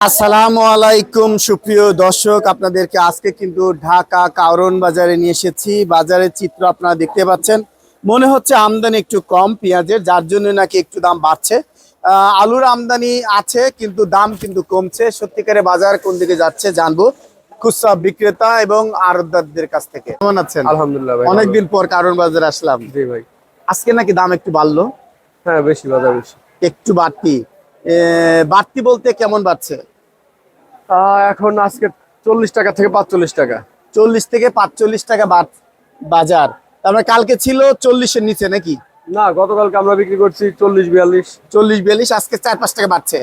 আসসালামু আলাইকুম সুপ্রিয় দর্শক। আপনাদেরকে আজকে কিন্তু ঢাকা কাউরন বাজারে নিয়ে এসেছি। বাজারের চিত্র আপনারা দেখতে পাচ্ছেন। মনে হচ্ছে আমদানি একটু কম পেঁয়াজের যার জন্য নাকি একটু দাম বাড়ছে। আলুর আমদানি আছে কিন্তু দাম কিন্তু কমছে। সত্যিকারে বাজার কোন দিকে যাচ্ছে জানব। খুচরা বিক্রেতা এবং আড়তদারদের কাছ থেকে। কেমন আছেন? আলহামদুলিল্লাহ ভাই অনেকদিন পর কারণ বাজারে আসলাম। জি ভাই। আজকে নাকি দাম একটু বাড়লো? হ্যাঁ বেশি বাজার বেশি। একটু বাড়তি। বাড়তি বলতে কেমন বাড়ছে? এখন আজকে চল্লিশ টাকা থেকে পাঁচচল্লিশ টাকা। চল্লিশ থেকে পাঁচচল্লিশ টাকা বাজার। তারপরে কালকে ছিল চল্লিশের নিচে নাকি? না গতকালকে আমরা বিক্রি করছি চল্লিশ বিয়াল্লিশ। চল্লিশ বিয়াল্লিশ আজকে চার পাঁচ টাকা বাড়ছে।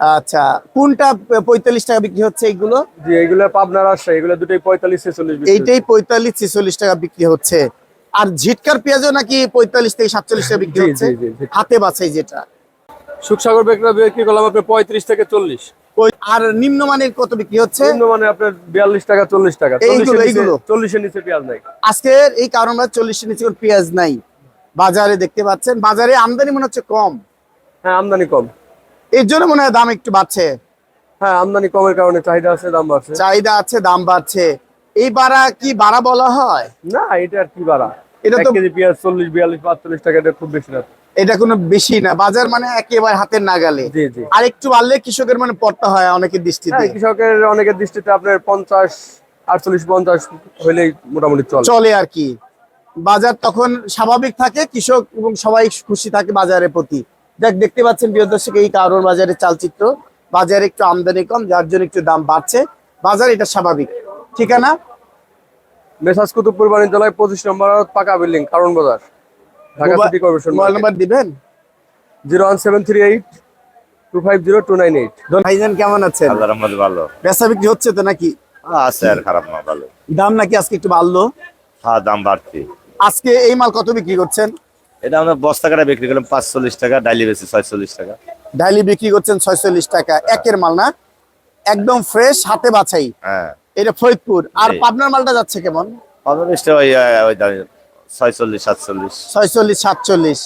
আচ্ছা কোনটা পঁয়তাল্লিশ টাকা বিক্রি হচ্ছে এইগুলো? জি এগুলো পাবনার আসছে এগুলো দুটোই পঁয়তাল্লিশ ছেচল্লিশ এইটাই পঁয়তাল্লিশ ছেচল্লিশ টাকা বিক্রি হচ্ছে। আর ঝিটকার পেঁয়াজও নাকি পঁয়তাল্লিশ থেকে সাতচল্লিশ টাকা বিক্রি হচ্ছে। হাতে বাছাই যেটা। সুখসাগর বেকরা বিক্রি করলাম আপনার পঁয়ত্রিশ থেকে চল্লিশ। ওই আর নিম্নমানের কত বিক্রি হচ্ছে? নিম্ন মানে আপনার বিয়াল্লিশ টাকা চল্লিশ টাকা। এইগুলো, এইগুলো। চল্লিশের নিচে পেঁয়াজ নাই। আজকের এই কারণ চল্লিশের নিচে কোনো পেঁয়াজ নাই। বাজারে দেখতে পাচ্ছেন বাজারে আমদানি মনে হচ্ছে কম। হ্যাঁ আমদানি কম। এর জন্য মনে হয় দাম একটু বাড়ছে। হ্যাঁ আমদানি কমের কারণে চাহিদা আছে দাম বাড়ছে। চাহিদা আছে দাম বাড়ছে। এই বাড়া কি বাড়া বলা হয়? না এটা আর কি বাড়া? এটা তো কেজি পেঁয়াজ চল্লিশ বিয়াল্লিশ পাঁচচল্লিশ টাকা এটা খুব বেশি না। এটা কোনো বেশি না। বাজার মানে একেবারে হাতের নাগালে। আর একটু বাড়লে কৃষকের মানে পড়তে হয় অনেকের দৃষ্টিতে। হ্যাঁ কৃষকের অনেকের দৃষ্টিতে আপনার পঞ্চাশ আটচল্লিশ পঞ্চাশ হইলেই মোটামুটি চলে। চলে আর কি। বাজার তখন স্বাভাবিক থাকে কৃষক এবং সবাই খুশি থাকে বাজারের প্রতি। দেখ দেখতে পাচ্ছেন প্রিয় দর্শক এই কারণ বাজারের চালচিত্র। বাজারে একটু আমদানি কম যার জন্য একটু দাম বাড়ছে। বাজার এটা স্বাভাবিক। ঠিকানা? মেসাজ কুতুবপুর বাণিজ্যালয় পঁচিশ নম্বর পাকা বিল্ডিং কারণ বাজার। Dhaka city corporation mobile number দিবেন? Zero one seven three eight two five zero two nine eight. ভাইজান কেমন আছেন? আল্লাহ রহমত ভালো। বেচা বিক্রি হচ্ছে তো নাকি? হ্যাঁ, আছে আর খারাপ না ভালো। দাম নাকি আজকে একটু বাড়লো? হ্যাঁ দাম বাড়তি আজকে এই মাল কত বিক্রি করছেন? এটা আমরা বস্তা কাটা বিক্রি করলাম পাঁচচল্লিশ টাকা ডাইলি বেশি ছয়চল্লিশ টাকা। ডাইলি বিক্রি করছেন ছয়চল্লিশ টাকা একের মাল না? একদম ফ্রেশ হাতে বাছাই। হ্যাঁ। এটা ফরিদপুর। আর পাবনার মালটা যাচ্ছে কেমন? পঁয়তাল্লিশ টাকা ওই ওই দামে। ছয়চল্লিশ সাতচল্লিশ। ছয়চল্লিশ সাতচল্লিশ।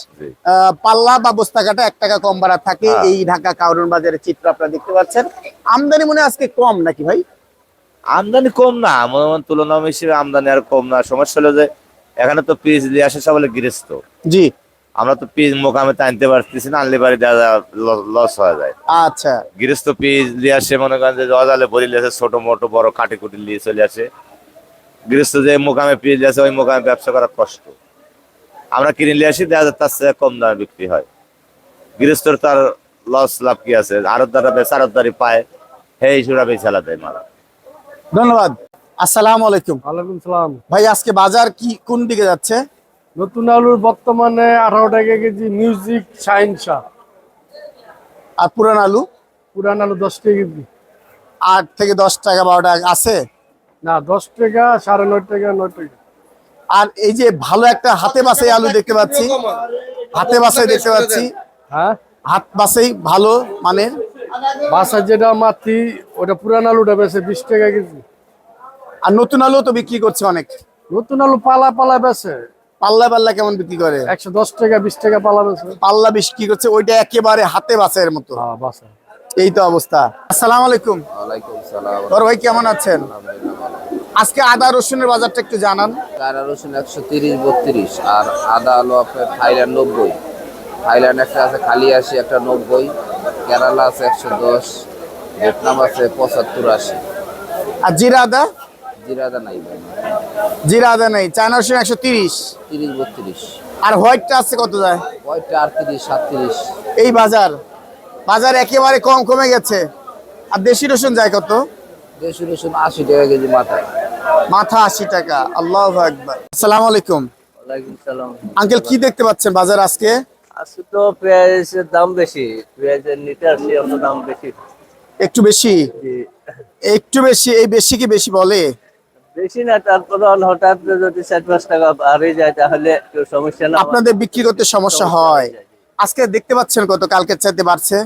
পাল্লা বা বস্তা কাটা এক টাকা কম বাড়া থাকে। হ্যাঁ। এই ঢাকা কাউরন বাজারের চিত্র আপনারা দেখতে পাচ্ছেন। আমদানি মনে আজকে কম নাকি ভাই? আমদানি কম না তুলনা হিসেবে আমদানি আর কম না। সমস্যা হলো যে এখানে তো পিস দিয়ে আসে সব হলো গৃহস্থ। জি। আমরা তো পিস মোকামে আনতে পারতেছি না আনলে পারি লস হয়ে যায়। আচ্ছা। গৃহস্থ পিস দিয়ে আসে মনে করেন যে অজালে ভরি লিয়ে ছোট মোটো বড় কাটি কুটি নিয়ে চলে আসে। গৃহস্থ যে মোকামে পিস দিয়ে আসে ওই মোকামে ব্যবসা করা কষ্ট। আমরা কিনে নিয়ে আসি দেখা যায় তার চেয়ে কম দামে বিক্রি হয়। গৃহস্থর তার লস লাভ কি আছে? আরও দ্বারা বেচা আরও দ্বারি পায়। সেই হিসেবে বেচা দেয় মাল। ধন্যবাদ। আসসালামু আলাইকুম। ওয়ালাইকুম সালাম। ভাই আজকে বাজার কি কোন দিকে যাচ্ছে? নতুন আলুর বর্তমানে আঠারো টাকা কেজি মিউজিক শাহিনশা আর পুরান আলু? পুরান আলু দশ টাকা কেজি। আট থেকে দশ টাকা বারো টাকা আছে? না দশ টাকা সাড়ে নয় টাকা নয় টাকা। আর এই যে ভালো একটা হাতে বাসাই আলু দেখতে পাচ্ছি। হাতে বাসাই দেখতে পাচ্ছি। হ্যাঁ? হাত বাসাই ভালো মানের বাসার যেটা মাতি ওটা পুরান আলুটা বেছে বিশ টাকা কেজি। আর নতুন আলু তো বিক্রি করছে অনেক। নতুন আলু পালা পালা বেছে পাল্লা পাল্লা কেমন বিক্রি করে? একশো দশ টাকা বিশ টাকা পালা বেছে পাল্লা বিক্রি করছে ওইটা একেবারে হাতে বাসের মতো। হ্যাঁ বাসা এই তো অবস্থা। আসসালামু আলাইকুম। ওয়ালাইকুম সালাম। ভাই কেমন আছেন? আজকে আদা রসুনের বাজারটা একটু জানান। আদা রসুন একশো তিরিশ বত্রিশ আর আদা আলু আপনার থাইল্যান্ড নব্বই। থাইল্যান্ড একটা আছে খালি আশি একটা নব্বই। কেরালা আছে একশো দশ ভিয়েতনাম আছে পঁচাত্তর আশি। আর জিরা আদা? জিরা আদা নাই জিরা আদা নাই চায়না রসুন একশো তিরিশ। তিরিশ বত্রিশ। আর হোয়াইটটা আছে কত যায়? হোয়াইটটা আটত্রিশ সাতত্রিশ। এই বাজার বাজার একেবারে কম কমে গেছে। আর দেশি রসুন যায় কত? দেশি রসুন আশি টাকা কেজি মাথায়। মাথা আশি টাকা। আল্লাহ একবার আসসালামু আলাইকুম। আঙ্কেল কি দেখতে পাচ্ছেন বাজার আজকে? আজকে তো পেঁয়াজের দাম বেশি। পেঁয়াজের নিতে আসলে অত দাম বেশি। একটু বেশি? একটু বেশি? এই বেশি কি বেশি বলে? বেশি না তারপর হঠাৎ যদি চার পাঁচ টাকা বাড়ে যায় তাহলে সমস্যা না আপনাদের বিক্রি করতে সমস্যা হয় আজকে দেখতে পাচ্ছেন কত কালকের চাইতে বাড়ছে?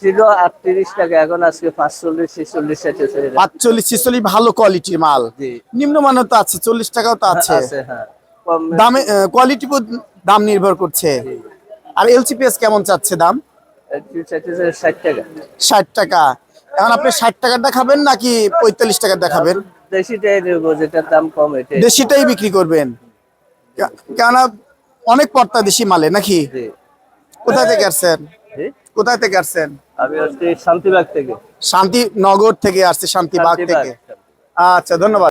ছিল আটত্রিশ টাকা এখন আজকে পাঁচচল্লিশ ছেচল্লিশ পাঁচচল্লিশ ছিচল্লিশ ভালো কোয়ালিটির মাল। নিম্নমানের তো আছে চল্লিশ টাকাও তো আছে। হ্যাঁ। দামে কোয়ালিটি দাম নির্ভর করছে। আর এলসিপিএস কেমন চাচ্ছে দাম? ষাট টাকা। ষাট টাকা। এখন আপনি ষাট খাবেন নাকি পঁয়তাল্লিশ টাকারটা খাবেন? দেশিটাই নেব যেটার দাম কম দেশিটাই বিক্রি করবেন। কেননা অনেক পর্তা দেশি মালে নাকি? জি। কোথায় থেকে আসছেন? কোথায় থেকে আসছেন? আমি আসছি শান্তিবাগ থেকে। শান্তিনগর থেকে আসছি শান্তিবাগ শান্তিবাগ। থেকে। আচ্ছা ধন্যবাদ।